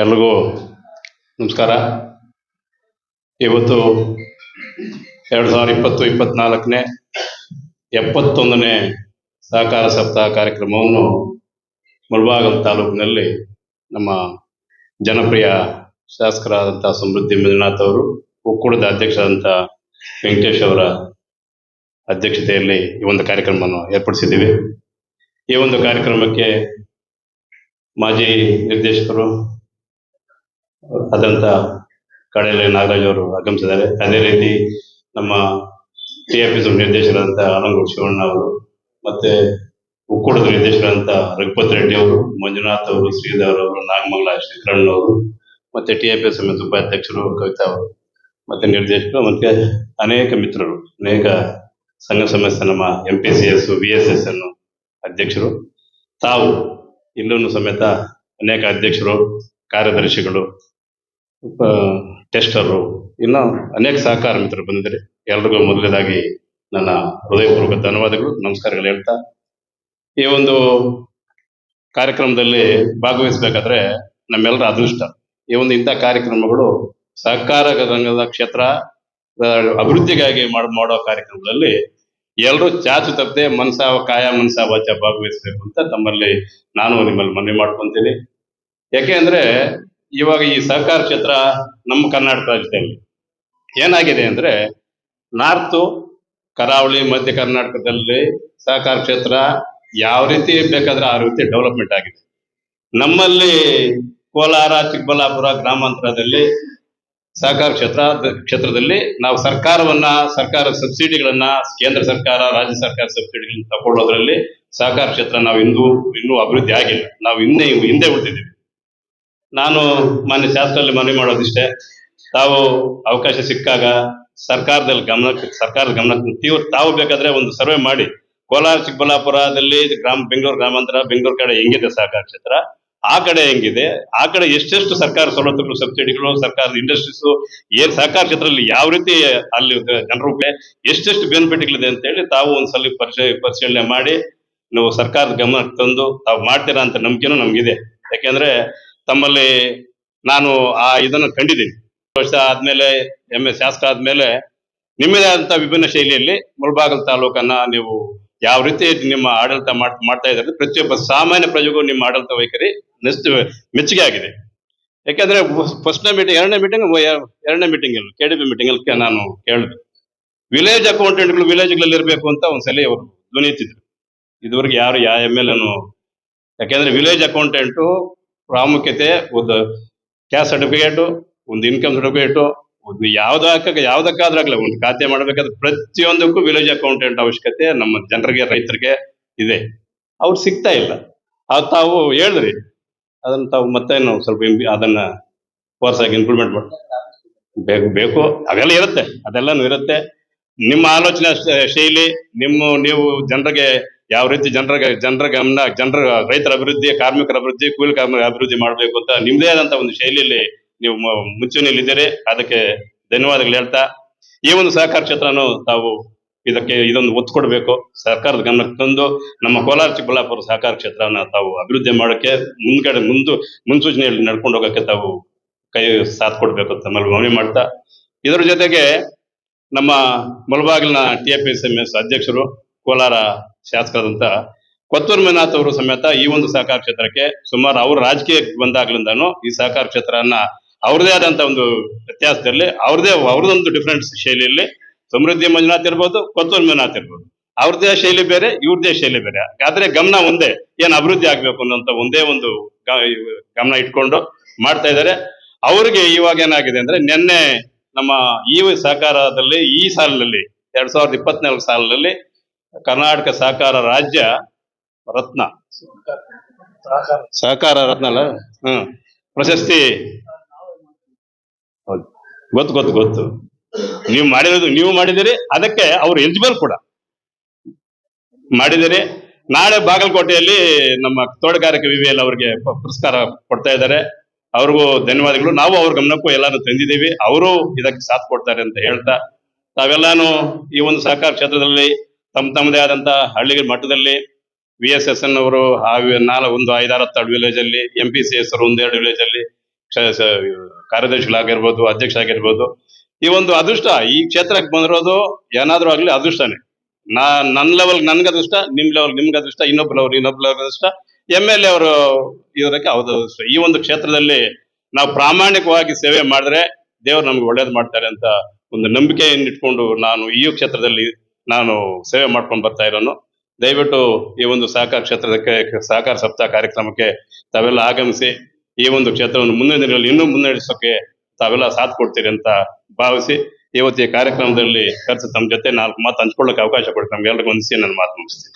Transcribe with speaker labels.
Speaker 1: ಎಲ್ರಿಗೂ ನಮಸ್ಕಾರ. ಇವತ್ತು ಎರಡು ಸಾವಿರದ ಇಪ್ಪತ್ತು ಇಪ್ಪತ್ನಾಲ್ಕನೇ ಎಪ್ಪತ್ತೊಂದನೇ ಸಹಕಾರ ಸಪ್ತಾಹ ಕಾರ್ಯಕ್ರಮವನ್ನು ಮುಳಬಾಗಲ್ ತಾಲೂಕಿನಲ್ಲಿ ನಮ್ಮ ಜನಪ್ರಿಯ ಶಾಸಕರಾದಂಥ ಸಮೃದ್ಧಿ ಮಂಜುನಾಥ್ ಅವರು, ಒಕ್ಕೂಟದ ಅಧ್ಯಕ್ಷರಾದಂಥ ವೆಂಕಟೇಶ್ ಅವರ ಅಧ್ಯಕ್ಷತೆಯಲ್ಲಿ ಈ ಒಂದು ಕಾರ್ಯಕ್ರಮವನ್ನು ಏರ್ಪಡಿಸಿದ್ದೀವಿ. ಈ ಒಂದು ಕಾರ್ಯಕ್ರಮಕ್ಕೆ ಮಾಜಿ ನಿರ್ದೇಶಕರು ಆದಂತ ಕಡೆಯಲ್ಲಿ ನಾಗರಾಜ್ ಅವರು ಆಗಮಿಸಿದ್ದಾರೆ. ಅದೇ ರೀತಿ ನಮ್ಮ ಟಿ ಎಫ್ ಎಸ್ ನಿರ್ದೇಶಕರಾದಂತ ಅನಂಗೂರು ಶಿವಣ್ಣ ಅವರು ಮತ್ತೆ ಉಕ್ಕೂಡದ ನಿರ್ದೇಶಕರಾದಂತ ರಘುಪತ್ ರೆಡ್ಡಿ ಅವರು, ಮಂಜುನಾಥ್ ಅವರು, ಶ್ರೀಧರ್ ಅವರು, ನಾಗಮಂಗಲ ಶ್ರೀಕರಣ್ ಅವರು ಮತ್ತೆ ಟಿ ಎಫ್ ಎಸ್ ಎಂ ಉಪಾಧ್ಯಕ್ಷರು ಕವಿತಾ ಅವರು ಮತ್ತೆ ನಿರ್ದೇಶಕರು ಮತ್ತೆ ಅನೇಕ ಮಿತ್ರರು, ಅನೇಕ ಸಂಘ ಸಂಸ್ಥೆ ನಮ್ಮ M P C S, V S S ಅನ್ನು ಅಧ್ಯಕ್ಷರು. ತಾವು ಇಲ್ಲೂ ಸಮೇತ ಅನೇಕ ಅಧ್ಯಕ್ಷರು, ಕಾರ್ಯದರ್ಶಿಗಳು ಟೆಸ್ಟರು, ಇನ್ನು ಅನೇಕ ಸಹಕಾರ ಮಿತ್ರರು ಬಂದಿದ್ದಾರೆ. ಎಲ್ರಿಗೂ ಮೊದಲನೇದಾಗಿ ನನ್ನ ಹೃದಯಪೂರ್ವಕ ಧನ್ಯವಾದಗಳು. ನಮಸ್ಕಾರಗಳು ಹೇಳ್ತಾ. ಈ ಒಂದು ಕಾರ್ಯಕ್ರಮದಲ್ಲಿ ಭಾಗವಹಿಸಬೇಕಾದ್ರೆ ನಮ್ಮೆಲ್ಲರ ಅದೃಷ್ಟ. ಈ ಒಂದು ಇಂಥ ಕಾರ್ಯಕ್ರಮಗಳು ಸಹಕಾರ ರಂಗದ ಕ್ಷೇತ್ರ ಅಭಿವೃದ್ಧಿಗಾಗಿ ಮಾಡ ಕಾರ್ಯಕ್ರಮಗಳಲ್ಲಿ ಎಲ್ಲರೂ ಚಾಚು ತಪ್ಪದೆ ಮನಸ ಕಾಯ ಮನಸ ವಾಚ ಭಾಗವಹಿಸಬೇಕು ಅಂತ ತಮ್ಮಲ್ಲಿ ನಾನು ನಿಮ್ಮಲ್ಲಿ ಮನವಿ ಮಾಡ್ಕೊಂತೀನಿ. ಯಾಕೆ ಅಂದ್ರೆ ಇವಾಗ ಈ ಸಹಕಾರ ಕ್ಷೇತ್ರ ನಮ್ಮ ಕರ್ನಾಟಕ ರಾಜ್ಯದಲ್ಲಿ ಏನಾಗಿದೆ ಅಂದ್ರೆ ನಾರ್ತು, ಕರಾವಳಿ, ಮಧ್ಯ ಕರ್ನಾಟಕದಲ್ಲಿ ಸಹಕಾರ ಕ್ಷೇತ್ರ ಯಾವ ರೀತಿ ಬೇಕಾದ್ರೆ ಆ ರೀತಿ ಡೆವಲಪ್ಮೆಂಟ್ ಆಗಿದೆ. ನಮ್ಮಲ್ಲಿ ಕೋಲಾರ, ಚಿಕ್ಕಬಳ್ಳಾಪುರ ಗ್ರಾಮಾಂತರದಲ್ಲಿ ಸಹಕಾರ ಕ್ಷೇತ್ರ, ಕ್ಷೇತ್ರದಲ್ಲಿ ನಾವು ಸರ್ಕಾರವನ್ನ, ಸರ್ಕಾರ ಸಬ್ಸಿಡಿಗಳನ್ನ ಕೇಂದ್ರ ಸರ್ಕಾರ, ರಾಜ್ಯ ಸರ್ಕಾರ ಸಬ್ಸಿಡಿಗಳನ್ನ ತಗೊಳ್ಳೋದ್ರಲ್ಲಿ ಸಹಕಾರ ಕ್ಷೇತ್ರ ನಾವು ಇಂದು ಇನ್ನೂ ಅಭಿವೃದ್ಧಿ ಆಗಿಲ್ಲ. ನಾವು ಇನ್ನೇ ಹಿಂದೆ ಉಳಿದಿದ್ದೀವಿ ನಾನು ಮಾನ್ಯ ಶಾಸ್ತ್ರದಲ್ಲಿ ಮನವಿ ಮಾಡೋದಿಷ್ಟೇ. ತಾವು ಅವಕಾಶ ಸಿಕ್ಕಾಗ ಸರ್ಕಾರದಲ್ಲಿ ಗಮನಕ್ಕೆ ಸರ್ಕಾರದ ಗಮನಕ್ಕೆ ನೀವು ತಾವು ಬೇಕಾದ್ರೆ ಒಂದು ಸರ್ವೆ ಮಾಡಿ. ಕೋಲಾರ, ಚಿಕ್ಕಬಳ್ಳಾಪುರದಲ್ಲಿ ಗ್ರಾಮ, ಬೆಂಗಳೂರು ಗ್ರಾಮಾಂತರ, ಬೆಂಗಳೂರು ಕಡೆ ಹೆಂಗಿದೆ ಸಹಕಾರ ಕ್ಷೇತ್ರ? ಆ ಕಡೆ ಹೆಂಗಿದೆ? ಆ ಕಡೆ ಎಷ್ಟೆಷ್ಟು ಸರ್ಕಾರ ಸವಲತ್ತುಗಳು, ಸಬ್ಸಿಡಿಗಳು, ಸರ್ಕಾರದ ಇಂಡಸ್ಟ್ರೀಸ್, ಏನ್ ಸಹಕಾರ ಕ್ಷೇತ್ರದಲ್ಲಿ ಯಾವ ರೀತಿ ಅಲ್ಲಿ ಜನರು ಎಷ್ಟೆಷ್ಟು ಬೆನಿಫಿಟ್ಗಳಿದೆ ಅಂತ ಹೇಳಿ ತಾವು ಒಂದ್ಸಲ ಪರಿಶೀಲ ಪರಿಶೀಲನೆ ಮಾಡಿ. ನೀವು ಸರ್ಕಾರದ ಗಮನಕ್ಕೆ ತಂದು ತಾವು ಮಾಡ್ತೀರಾ ಅಂತ ನಂಬಿಕೆನೂ ನಮ್ಗಿದೆ. ಯಾಕೆಂದ್ರೆ ತಮ್ಮಲ್ಲಿ ನಾನು ಆ ಇದನ್ನು ಕಂಡಿದ್ದೀನಿ. ವರ್ಷ ಆದ್ಮೇಲೆ ಎಂ ಎಸ್ ಶಾಸಕ ಆದ್ಮೇಲೆ ನಿಮ್ಮದೇ ಆದಂತಹ ವಿಭಿನ್ನ ಶೈಲಿಯಲ್ಲಿ ಮುಳಬಾಗಲ್ ತಾಲೂಕನ್ನ ನೀವು ಯಾವ ರೀತಿ ನಿಮ್ಮ ಆಡಳಿತ ಮಾಡ್- ಮಾಡ್ತಾ ಇದ್ದಾರೆ ಪ್ರತಿಯೊಬ್ಬ ಸಾಮಾನ್ಯ ಪ್ರಜೆಗೂ ನಿಮ್ಮ ಆಡಳಿತ ವೈಖರಿ ನೆಸ್ತು, ಮೆಚ್ಚುಗೆ ಆಗಿದೆ. ಯಾಕಂದ್ರೆ ಫಸ್ಟ್ನೇ ಮೀಟಿಂಗ್ ಎರಡನೇ ಮೀಟಿಂಗ್ ಎರಡನೇ ಮೀಟಿಂಗ್ ಅಲ್ಲಿ ಕೆ ಡಿ ಬಿ ಮೀಟಿಂಗ್ ಅಲ್ಲಿ ನಾನು ಕೇಳಿದೆ. ವಿಲೇಜ್ ಅಕೌಂಟೆಂಟ್ಗಳು ವಿಲೇಜ್ಗಳಲ್ಲಿ ಇರಬೇಕು ಅಂತ ಒಂದ್ಸಲಿ ಅವರು ಧ್ವನಿ ಇದುವರೆಗೆ ಯಾರು ಯಾವ ಎಂ ಎಲ್ ಯಾಕೆಂದ್ರೆ ವಿಲೇಜ್ ಅಕೌಂಟೆಂಟು ಪ್ರಾಮುಖ್ಯತೆ, ಒಂದು ಕ್ಯಾಸ್ಟ್ ಸರ್ಟಿಫಿಕೇಟ್ ಒಂದು ಇನ್ಕಮ್ ಸರ್ಟಿಫಿಕೇಟು ಒಂದು ಯಾವ್ದಕ್ಕ ಯಾವ್ದಕ್ಕಾದ್ರಾಗ್ಲಿ ಒಂದು ಖಾತೆ ಮಾಡ್ಬೇಕಾದ್ರೆ ಪ್ರತಿಯೊಂದಕ್ಕೂ ವಿಲೇಜ್ ಅಕೌಂಟೆಂಟ್ ಅವಶ್ಯಕತೆ ನಮ್ಮ ಜನರಿಗೆ, ರೈತರಿಗೆ ಇದೆ. ಅವ್ರು ಸಿಗ್ತಾ ಇಲ್ಲ. ಅದು ತಾವು ಹೇಳಿದ್ರಿ. ಅದನ್ನ ತಾವು ಮತ್ತೆ ನಾವು ಸ್ವಲ್ಪ ಅದನ್ನ ಫೋರ್ಸ್ ಆಗಿ ಇಂಪ್ಲಿಮೆಂಟ್ ಮಾಡಿ, ಬೇಕು ಬೇಕು. ಅದೆಲ್ಲ ಇರುತ್ತೆ. ಅದೆಲ್ಲನೂ ಇರುತ್ತೆ. ನಿಮ್ಮ ಆಲೋಚನೆ ಶೈಲಿ, ನಿಮ್ಮ, ನೀವು ಜನರಿಗೆ ಯಾವ ರೀತಿ ಜನರ ಜನರ ಗಮನ, ಜನರ ರೈತರ ಅಭಿವೃದ್ಧಿ, ಕಾರ್ಮಿಕರ ಅಭಿವೃದ್ಧಿ, ಕೂಲಿ ಕಾರ್ಮಿಕರ ಅಭಿವೃದ್ಧಿ ಮಾಡಬೇಕು ಅಂತ ನಿಮ್ದೇ ಆದಂತ ಒಂದು ಶೈಲಿಯಲ್ಲಿ ನೀವು ಮುಂಚೂಣಿಯಲ್ಲಿದ್ದೀರಿ. ಅದಕ್ಕೆ ಧನ್ಯವಾದಗಳು ಹೇಳ್ತಾ, ಈ ಒಂದು ಸಹಕಾರ ಕ್ಷೇತ್ರನು ತಾವು ಇದಕ್ಕೆ, ಇದೊಂದು ಒತ್ತು ಕೊಡಬೇಕು. ಸರ್ಕಾರದ ಗಮನಕ್ಕೆ ತಂದು ನಮ್ಮ ಕೋಲಾರ ಚಿಕ್ಕಬಳ್ಳಾಪುರ ಸಹಕಾರ ಕ್ಷೇತ್ರನ ತಾವು ಅಭಿವೃದ್ಧಿ ಮಾಡೋಕ್ಕೆ ಮುಂದ್ಗಡೆ ಮುಂದೆ, ಮುನ್ಸೂಚನೆಯಲ್ಲಿ ನಡ್ಕೊಂಡು ಹೋಗಕ್ಕೆ ತಾವು ಕೈ ಸಾಥ್ ಕೊಡಬೇಕು ಅಂತ ಮನವಿ ಮಾಡ್ತಾ, ಇದರ ಜೊತೆಗೆ ನಮ್ಮ ಮಲಬಾಗಿಲಿನ T F S M S ಅಧ್ಯಕ್ಷರು, ಕೋಲಾರ ಶಾಸಕರಾದಂತ ಕೊತ್ತೂರ್ ಮೇನಾಥ್ ಅವರು ಸಮೇತ ಈ ಒಂದು ಸಹಕಾರ ಕ್ಷೇತ್ರಕ್ಕೆ ಸುಮಾರು ಅವರು ರಾಜಕೀಯಕ್ಕೆ ಬಂದಾಗ್ಲಿಂದಾನು ಈ ಸಹಕಾರ ಕ್ಷೇತ್ರನ ಅವ್ರದೇ ಆದಂತ ಒಂದು ವ್ಯತ್ಯಾಸದಲ್ಲಿ ಅವ್ರದೇ ಅವ್ರದೊಂದು ಡಿಫ್ರೆಂಟ್ ಶೈಲಿಯಲ್ಲಿ ಸಮೃದ್ಧಿ ಮಂಜುನಾಥ್ ಇರ್ಬೋದು, ಕೊತ್ತೂರ್ ಮೇನಾಥ್ ಇರ್ಬೋದು. ಅವ್ರದೇ ಶೈಲಿ ಬೇರೆ, ಇವ್ರದೇ ಶೈಲಿ ಬೇರೆ. ಆದ್ರೆ ಗಮನ ಒಂದೇ, ಏನ್ ಅಭಿವೃದ್ಧಿ ಆಗ್ಬೇಕು ಅನ್ನೋಂತ ಒಂದೇ ಒಂದು ಗಮನ ಇಟ್ಕೊಂಡು ಮಾಡ್ತಾ ಇದ್ದಾರೆ. ಅವ್ರಿಗೆ ಇವಾಗ ಏನಾಗಿದೆ ಅಂದ್ರೆ ನಿನ್ನೆ ನಮ್ಮ ಈ ಸಹಕಾರದಲ್ಲಿ ಈ ಸಾಲಿನಲ್ಲಿ, ಎರಡ್ ಸಾವಿರದ ಇಪ್ಪತ್ನಾಲ್ಕು ಸಾಲಿನಲ್ಲಿ ಕರ್ನಾಟಕ ಸಹಕಾರ ರಾಜ್ಯ ರತ್ನ. ಸಹಕಾರ ರತ್ನ ಅಲ್ಲ? ಹ್ಮ್. ಪ್ರಶಸ್ತಿ. ಗೊತ್ತು ಗೊತ್ತು ಗೊತ್ತು. ನೀವು ಮಾಡಿರೋದು, ನೀವು ಮಾಡಿದಿರಿ ಅದಕ್ಕೆ ಅವ್ರು ಎಲಿಜಿಬಲ್ ಕೂಡ. ಮಾಡಿದಿರಿ ನಾಳೆ ಬಾಗಲಕೋಟೆಯಲ್ಲಿ ನಮ್ಮ ತೋಟಗಾರಿಕೆ ವಿವಿಯಲ್ಲಿ ಅವರಿಗೆ ಪುರಸ್ಕಾರ ಕೊಡ್ತಾ ಇದ್ದಾರೆ. ಅವ್ರಿಗೂ ಧನ್ಯವಾದಗಳು. ನಾವು ಅವ್ರ ಗಮನಕ್ಕೂ ಎಲ್ಲಾನು ತಂದಿದ್ದೀವಿ. ಅವರು ಇದಕ್ಕೆ ಸಾಥ್ ಕೊಡ್ತಾರೆ ಅಂತ ಹೇಳ್ತಾ, ತಾವೆಲ್ಲಾನು ಈ ಒಂದು ಸಹಕಾರ ಕ್ಷೇತ್ರದಲ್ಲಿ ತಮ್ಮ ತಮ್ಮದೇ ಆದಂತ ಹಳ್ಳಿಗಳ ಮಟ್ಟದಲ್ಲಿ ವಿ ಎಸ್ ಎಸ್ ಎನ್ ಅವರು ಆ ವಿ- ನಾಲ್ ಒಂದು ಐದಾರು ಹತ್ತಾರು ವಿಲೇಜ್ ಅಲ್ಲಿ ಎಂ ಪಿ ಸಿ ಎಸ್ ಅವರು ಒಂದೆರಡು ವಿಲೇಜ್ ಅಲ್ಲಿ ಕಾರ್ಯದರ್ಶಿಗಳಾಗಿರ್ಬೋದು ಅಧ್ಯಕ್ಷ ಆಗಿರ್ಬೋದು. ಈ ಒಂದು ಅದೃಷ್ಟ, ಈ ಕ್ಷೇತ್ರಕ್ಕೆ ಬಂದಿರೋದು ಏನಾದ್ರೂ ಆಗ್ಲಿ ಅದೃಷ್ಟನೇ. ನಾ ನನ್ನ ಲೆವೆಲ್ ನನ್ಗೆ ಅದೃಷ್ಟ, ನಿಮ್ ಲೆವೆಲ್ ನಿಮ್ಗೆ ಅದೃಷ್ಟ ಇನ್ನೊಬ್ಬ ಲೆವೆಲ್ ಅದೃಷ್ಟ. ಎಂ ಎಲ್ ಎ ಅವರು ಇರೋದಕ್ಕೆ ಹೌದು ಅದೃಷ್ಟ? ಈ ಒಂದು ಕ್ಷೇತ್ರದಲ್ಲಿ ನಾವು ಪ್ರಾಮಾಣಿಕವಾಗಿ ಸೇವೆ ಮಾಡಿದ್ರೆ ದೇವ್ರು ನಮ್ಗೆ ಒಳ್ಳೇದು ಮಾಡ್ತಾರೆ ಅಂತ ಒಂದು ನಂಬಿಕೆಯನ್ನು ಇಟ್ಕೊಂಡು ನಾನು ಈ ಕ್ಷೇತ್ರದಲ್ಲಿ ನಾನು ಸೇವೆ ಮಾಡ್ಕೊಂಡು ಬರ್ತಾ ಇರೋನು. ದಯವಿಟ್ಟು ಈ ಒಂದು ಸಹಕಾರ ಕ್ಷೇತ್ರಕ್ಕೆ, ಸಹಕಾರ ಸಪ್ತಾಹ ಕಾರ್ಯಕ್ರಮಕ್ಕೆ ತಾವೆಲ್ಲ ಆಗಮಿಸಿ ಈ ಒಂದು ಕ್ಷೇತ್ರವನ್ನು ಮುಂದಿನ ದಿನಗಳಲ್ಲಿ ಇನ್ನೂ ಮುನ್ನಡೆಸೋಕೆ ತಾವೆಲ್ಲ ಸಾಥ್ ಕೊಡ್ತೀರಿ ಅಂತ ಭಾವಿಸಿ ಇವತ್ತು ಈ ಕಾರ್ಯಕ್ರಮದಲ್ಲಿ ಕರೆಸಿ ತಮ್ಮ ಜೊತೆ ನಾಲ್ಕು ಮಾತು ಹಂಚ್ಕೊಳ್ಳೋಕೆ ಅವಕಾಶ ಕೊಡ್ತೀನಿ ನಮ್ಗೆ ಎಲ್ರಿಗೂ ಒಂದಿಸಿ ನನ್ನ ಮಾತು ಮುಗಿಸ್ತೀನಿ.